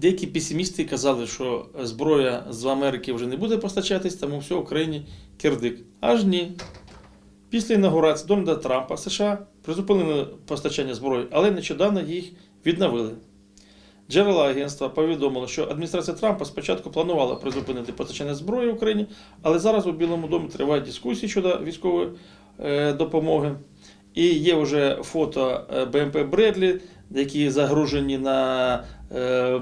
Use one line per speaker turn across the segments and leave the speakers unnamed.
Деякі песимісти казали, що зброя з Америки вже не буде постачатись, тому все Україні кирдик. Аж ні. Після інаугурації Дональда Трампа США призупинили постачання зброї, але нещодавно їх відновили. Джерела агентства повідомили, що адміністрація Трампа спочатку планувала призупинити постачання зброї Україні, але зараз у Білому домі тривають дискусії щодо військової е, допомоги. І є вже фото е, БМП Бредлі, які загружені на, е,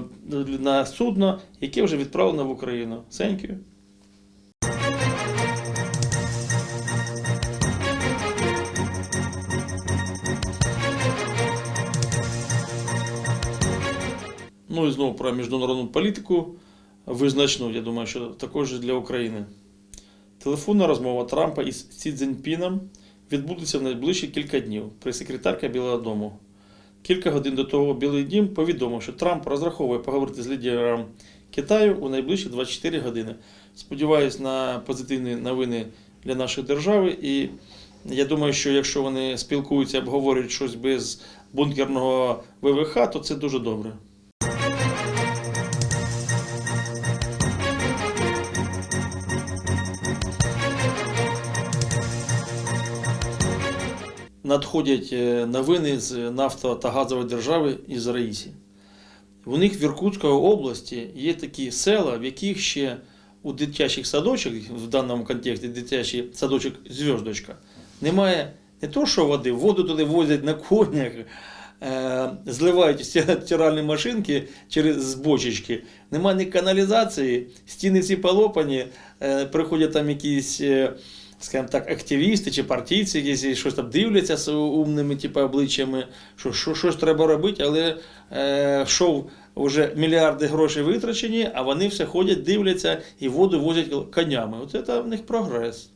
на судно, яке вже відправлено в Україну. Thank. Ну і знову про міжнародну політику визначну, я думаю, що також для України. Телефонна розмова Трампа із Сі Цзіньпіном відбудеться в найближчі кілька днів при секретарка Білого Дому. Кілька годин до того Білий Дім повідомив, що Трамп розраховує поговорити з лідером Китаю у найближчі 24 години. Сподіваюсь на позитивні новини для нашої держави. І я думаю, що якщо вони спілкуються, обговорюють щось без бункерного ВВХ, то це дуже добре. Надходять е, новини з нафто та газової держави із Раїсі. У них в Іркутській області є такі села, в яких ще у дитячих садочок, в даному контексті дитячий садочок зв'яздочка, немає не то, що води, воду туди возять на конях, е, зливають стиральні машинки через бочечки. Немає ні каналізації, стіни всі полопані, е, приходять там якісь. Скажімо так, активісти чи партійці, якісь щось там дивляться з умними типу, обличчями, що, що щось треба робити, але е, шов вже мільярди грошей витрачені, а вони все ходять, дивляться і воду возять конями. Оце це в них прогрес.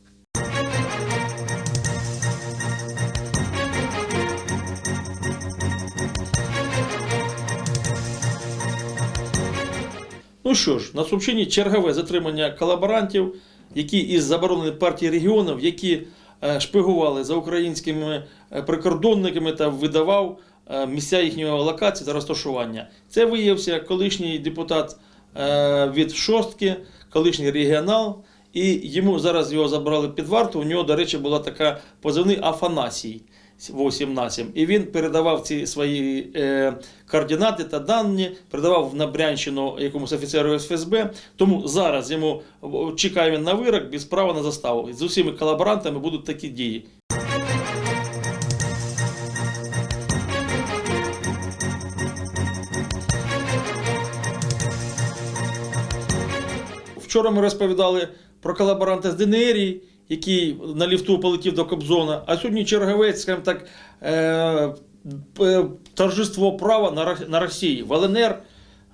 Ну що ж, на Сумщині чергове затримання колаборантів, які із заборонених партії регіонів, які е, шпигували за українськими е, прикордонниками та видавав е, місця їхньої локації та розташування. Це виявився колишній депутат від шостки, колишній регіонал. І йому зараз його забрали під варту. У нього, до речі, була така позивний Афанасій. 8 І він передавав ці свої е, координати та дані, передавав на Брянщину якомусь офіцеру ФСБ. Тому зараз йому чекає він на вирок без права на заставу. З усіма колаборантами будуть такі дії. Вчора ми розповідали про колаборанта з ДНР, який на ліфту полетів до Кобзона, а сьогодні черговець, скажімо так, е, торжество права на, на Росії. В ЛНР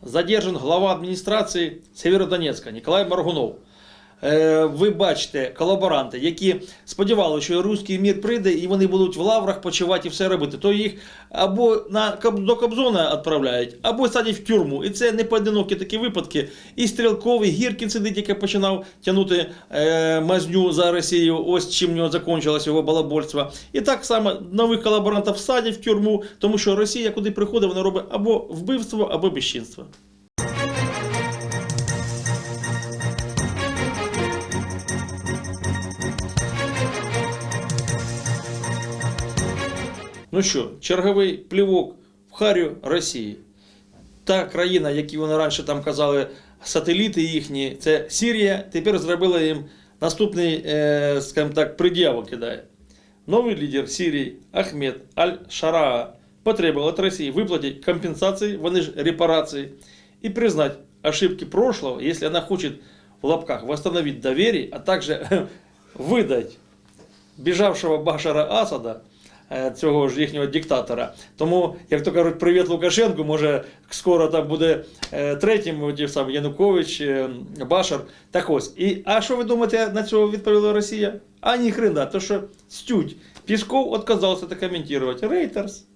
задержан глава адміністрації Северодонецька Ніколай Маргунов. Е, ви бачите колаборанти, які сподівалися, що руський мір прийде і вони будуть в лаврах почувати і все робити. То їх або на до Кобзона відправляють, або садять в тюрму. І це не поодинокі такі випадки. І стрілковий Гіркін сидить, який починав тягнути е, мазню за Росію. Ось чим в нього закінчилось його балабольство. І так само нових колаборантів садять в тюрму, тому що Росія, куди приходить, вона робить або вбивство, або безчинство. Ну що, черговий плівок в харю Росії. Та країна, які вони раніше там казали, сателіти їхні, це Сирія, тепер зробила їм наступний, е, скажімо так, пред'яву кидає. Новый лидер Сирии Ахмед Аль-Шараа потребовал от России выплатить компенсации, вони ж репарации, и признать ошибки прошлого, если она хочет в лапках восстановить доверие, а также выдать біжавшого Башара Асада, е, цього ж їхнього диктатора. Тому, як то кажуть, привіт Лукашенку, може скоро там буде е, третім ті сам Янукович, е, Башар. Так ось. І, а що ви думаєте, на цього відповіла Росія? А ні хрена, то що стють. Пісков відказався це коментувати. Рейтерс.